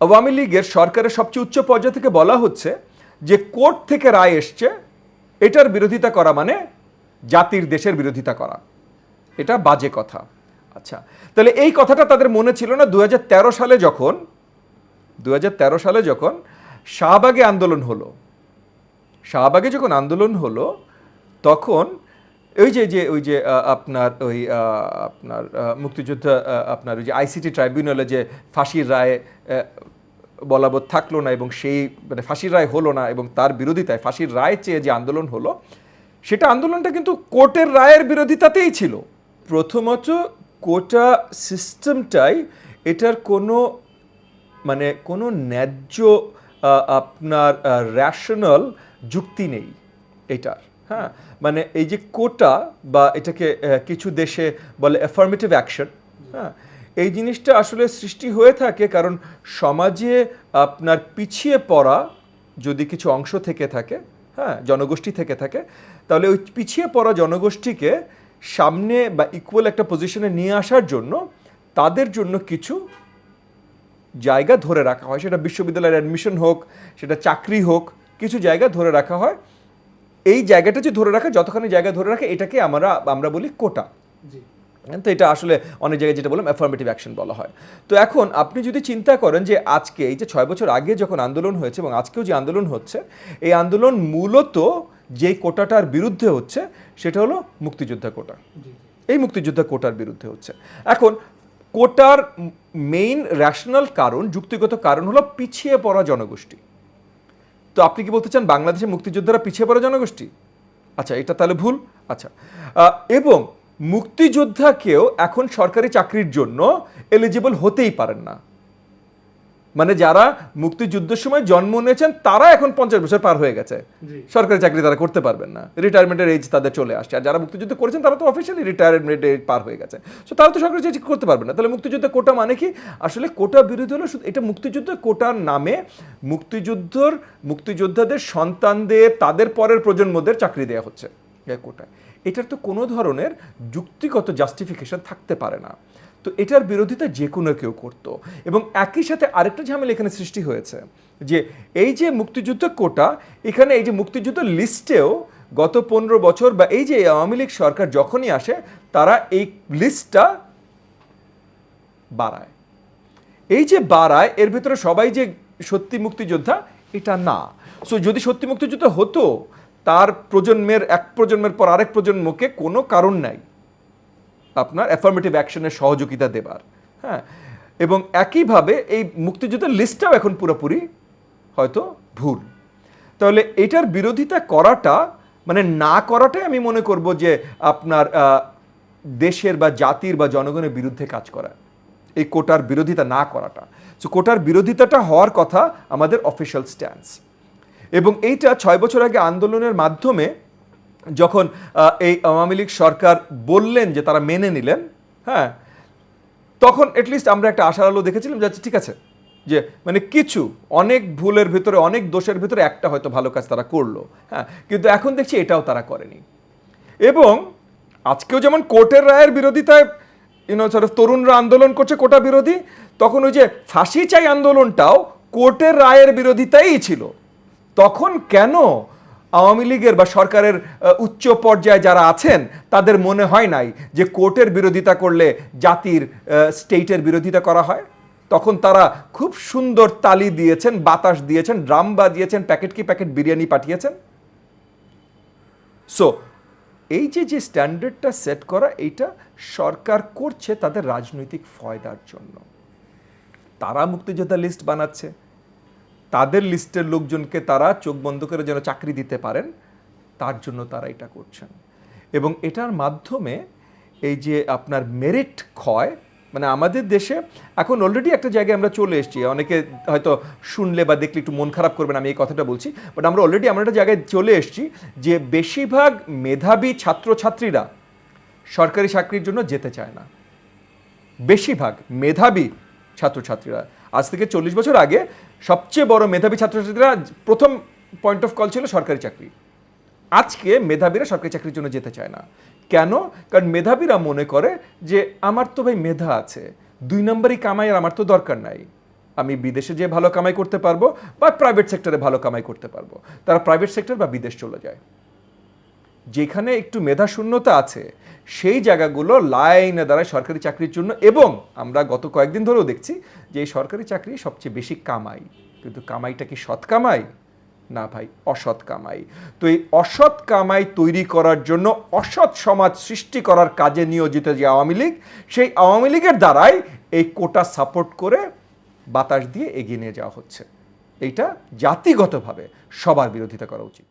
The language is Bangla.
আওয়ামী লীগের সরকারের সবচেয়ে উচ্চ পর্যায় থেকে বলা হচ্ছে যে কোর্ট থেকে রায় এসছে, এটার বিরোধিতা করা মানে জাতির দেশের বিরোধিতা করা। এটা বাজে কথা। আচ্ছা তাহলে এই কথাটা তাদের মনে ছিল না দু হাজার তেরো সালে যখন দু হাজার তেরো সালে যখন শাহবাগে আন্দোলন হলো। শাহবাগে যখন আন্দোলন হলো, তখন ওই যে যে, ওই যে আপনার ওই আপনার মুক্তিযোদ্ধা আপনার ওই যে আইসিটি ট্রাইব্যুনালে যে ফাঁসির রায় বলাবৎ থাকল না এবং সেই মানে ফাঁসির রায় হলো না এবং তার বিরোধিতায় ফাঁসির রায় চেয়ে যে আন্দোলন হলো, সেটা আন্দোলনটা কিন্তু কোর্টের রায়ের বিরোধিতাতেই ছিল। প্রথমত কোটা সিস্টেমটাই এটার কোনো মানে কোনো ন্যায্য আপনার র্যাশনাল যুক্তি নেই এটার। হ্যাঁ মানে এই যে কোটা বা এটাকে কিছু দেশে বলে অ্যাফার্মেটিভ অ্যাকশন হ্যাঁ এই জিনিসটা আসলে সৃষ্টি হয়ে থাকে কারণ সমাজে আপনার পিছিয়ে পড়া যদি কিছু অংশ থেকে থাকে হ্যাঁ জনগোষ্ঠী থেকে থাকে, তাহলে ওই পিছিয়ে পড়া জনগোষ্ঠীকে সামনে বা ইকুয়াল একটা পজিশনে নিয়ে আসার জন্য তাদের জন্য কিছু জায়গা ধরে রাখা হয়। সেটা বিশ্ববিদ্যালয়ের অ্যাডমিশন হোক, সেটা চাকরি হোক, কিছু জায়গা ধরে রাখা হয়। এই জায়গাটা যে ধরে রাখা যতখানি জায়গা ধরে রাখে এটাকে আমরা আমরা বলি কোটা। তো এটা আসলে অনেক জায়গায় যেটা বললাম অ্যাফার্মেটিভ অ্যাকশন বলা হয়। তো এখন আপনি যদি চিন্তা করেন যে আজকে এই যে ছয় বছর আগে যখন আন্দোলন হয়েছে এবং আজকেও যে আন্দোলন হচ্ছে এই আন্দোলন মূলত যেই কোটাটার বিরুদ্ধে হচ্ছে সেটা হলো মুক্তিযোদ্ধা কোটা। এই মুক্তিযোদ্ধা কোটার বিরুদ্ধে হচ্ছে। এখন কোটার মেইন র্যাশনাল কারণ যুক্তিগত কারণ হলো পিছিয়ে পড়া জনগোষ্ঠী। তো আপনি কি বলতে চান বাংলাদেশের মুক্তিযোদ্ধারা পিছিয়ে পড়া জনগোষ্ঠী? আচ্ছা এটা তাহলে ভুল। আচ্ছা এবং মুক্তিযোদ্ধাকেও এখন সরকারি চাকরির জন্য এলিজিবল হতেই পারেন না। মানে যারা মুক্তিযুদ্ধের সময় জন্ম নিয়েছেন তারা এখন পঞ্চাশ বছর পার হয়ে গেছে। সরকারি চাকরি তারা করতে পারবেন না। রিটায়ারমেন্টের এজ তাদের চলে আসছে। আর যারা মুক্তিযুদ্ধ করেছেন তারা তো অফিসিয়ালি রিটায়ারমেন্ট এজ পার হয়ে গেছে। সো তারা তো সরকারি চাকরি করতে পারবে না। তাহলে মুক্তিযুদ্ধ কোটা মানে কি? আসলে কোটা বিরোধী হলো শুধু এটা মুক্তিযুদ্ধ কোটার নামে মুক্তিযুদ্ধর, মুক্তিযোদ্ধাদের সন্তানদের, তাদের পরের প্রজন্মদের চাকরি দেওয়া হচ্ছে কোটায়। এটার তো কোনো ধরনের যুক্তিগত জাস্টিফিকেশন থাকতে পারে না। তো এটার বিরোধিতা যে কোনো কেউ করতো। এবং একই সাথে আরেকটা ঝামেলা এখানে সৃষ্টি হয়েছে যে এই যে মুক্তিযুদ্ধ কোটা, এখানে এই যে মুক্তিযুদ্ধ লিস্টেও গত পনেরো বছর বা এই যে আওয়ামী লীগ সরকার যখনই আসে, তারা এই লিস্টটা বাড়ায়। এই যে বাড়ায়, এর ভিতরে সবাই যে সত্যি মুক্তিযোদ্ধা, এটা না। সো যদি সত্যি মুক্তিযোদ্ধা হতো, তার প্রজন্মের এক প্রজন্মের পর আরেক প্রজন্মকে কোনো কারণ নাই। আপনার অ্যাফার্মেটিভ অ্যাকশনের সহযোগিতা দেবার। হ্যাঁ? এবং একইভাবে এই মুক্তিযুদ্ধের লিস্টটাও এখন পুরোপুরি হয়তো ভুল। তাহলে এটার বিরোধিতা করাটা মানে না করাটাই আমি মনে করব যে আপনার দেশের বা জাতির বা জনগণের বিরুদ্ধে কাজ করা। এই কোটার বিরোধিতা না করাটা। সো কোটার বিরোধিতাটা হওয়ার কথা আমাদের অফিসিয়াল স্ট্যান্স এবং এইটা ছয় বছর আগে আন্দোলনের মাধ্যমে যখন এই আওয়ামী লীগ সরকার বললেন যে তারা মেনে নিলেন হ্যাঁ তখন এটলিস্ট আমরা একটা আশার আলো দেখেছিলাম যে আচ্ছা, ঠিক আছে যে মানে কিছু অনেক ভুলের ভিতরে অনেক দোষের ভিতরে একটা হয়তো ভালো কাজ তারা করল হ্যাঁ কিন্তু এখন দেখছি এটাও তারা করেনি। এবং আজকেও যেমন কোর্টের রায়ের বিরোধিতায় ইউনো সরফ তরুণরা আন্দোলন করছে কোটা বিরোধী, তখন ওই যে ফাঁসি চাই আন্দোলনটাও কোর্টের রায়ের বিরোধিতাই ছিল। তখন কেন আওয়ামী লীগের বা সরকারের উচ্চ পর্যায়ে যারা আছেন, তাদের মনে হয় নাই যে কোর্টের বিরোধিতা করলে জাতির স্টেটের বিরোধিতা করা হয়? তখন তারা খুব সুন্দর তালি দিয়েছেন, বাতাস দিয়েছেন, ড্রাম বাজিয়েছেন, প্যাকেট কি প্যাকেট বিরিয়ানি পাঠিয়েছেন? সো এই যে যে স্ট্যান্ডার্ডটা সেট করা, এইটা সরকার করছে তাদের রাজনৈতিক ফয়দার জন্য। তারা মুক্তিযোদ্ধা লিস্ট বানাচ্ছে। তাদের লিস্টের লোকজনকে তারা চোখ বন্ধ করে যেন চাকরি দিতে পারেন, তার জন্য তারা এটা করছেন। এবং এটার মাধ্যমে এই যে আপনার মেরিট ক্ষয় মানে আমাদের দেশে এখন অলরেডি একটা জায়গায় আমরা চলে এসেছি। অনেকে হয়তো শুনলে বা দেখলে একটু মন খারাপ করবেন, আমি এই কথাটা বলছি। বাট আমরা অলরেডি আমরা একটা জায়গায় চলে এসেছি যে বেশিরভাগ মেধাবী ছাত্রছাত্রীরা সরকারি চাকরির জন্য যেতে চায় না। বেশিরভাগ মেধাবী ছাত্রছাত্রীরা। আজ থেকে চল্লিশ বছর আগে সবচেয়ে বড় মেধাবী ছাত্রছাত্রীরা প্রথম পয়েন্ট অফ কল ছিল সরকারি চাকরি। আজকে মেধাবীরা সরকারি চাকরির জন্য যেতে চায় না। কেন? কারণ মেধাবীরা মনে করে যে আমার তো ভাই মেধা আছে, দুই নম্বরই কামাই আমার তো দরকার নাই। আমি বিদেশে যে ভালো কামাই করতে পারব বা প্রাইভেট সেক্টরে ভালো কামাই করতে পারব। তারা প্রাইভেট সেক্টর বা বিদেশ চলে যায়। যেখানে একটু মেধা শূন্যতা আছে, সেই জায়গাগুলো লাইনে দাঁড়ায় সরকারি চাকরির জন্য এবং আমরা গত কয়েকদিন ধরেও দেখছি যে এই সরকারি চাকরি সবচেয়ে বেশি কামাই। কিন্তু কামাইটা কি সৎ কামাই? না ভাই, অসৎ কামাই। তো এই অসৎ কামাই তৈরি করার জন্য অসৎ সমাজ সৃষ্টি করার কাজে নিয়োজিত যে আওয়ামী লীগ, সেই আওয়ামী লীগের দ্বারাই এই কোটা সাপোর্ট করে বাতাস দিয়ে এগিয়ে নিয়ে যাওয়া হচ্ছে। এইটা জাতিগতভাবে সবার বিরোধিতা করা উচিত।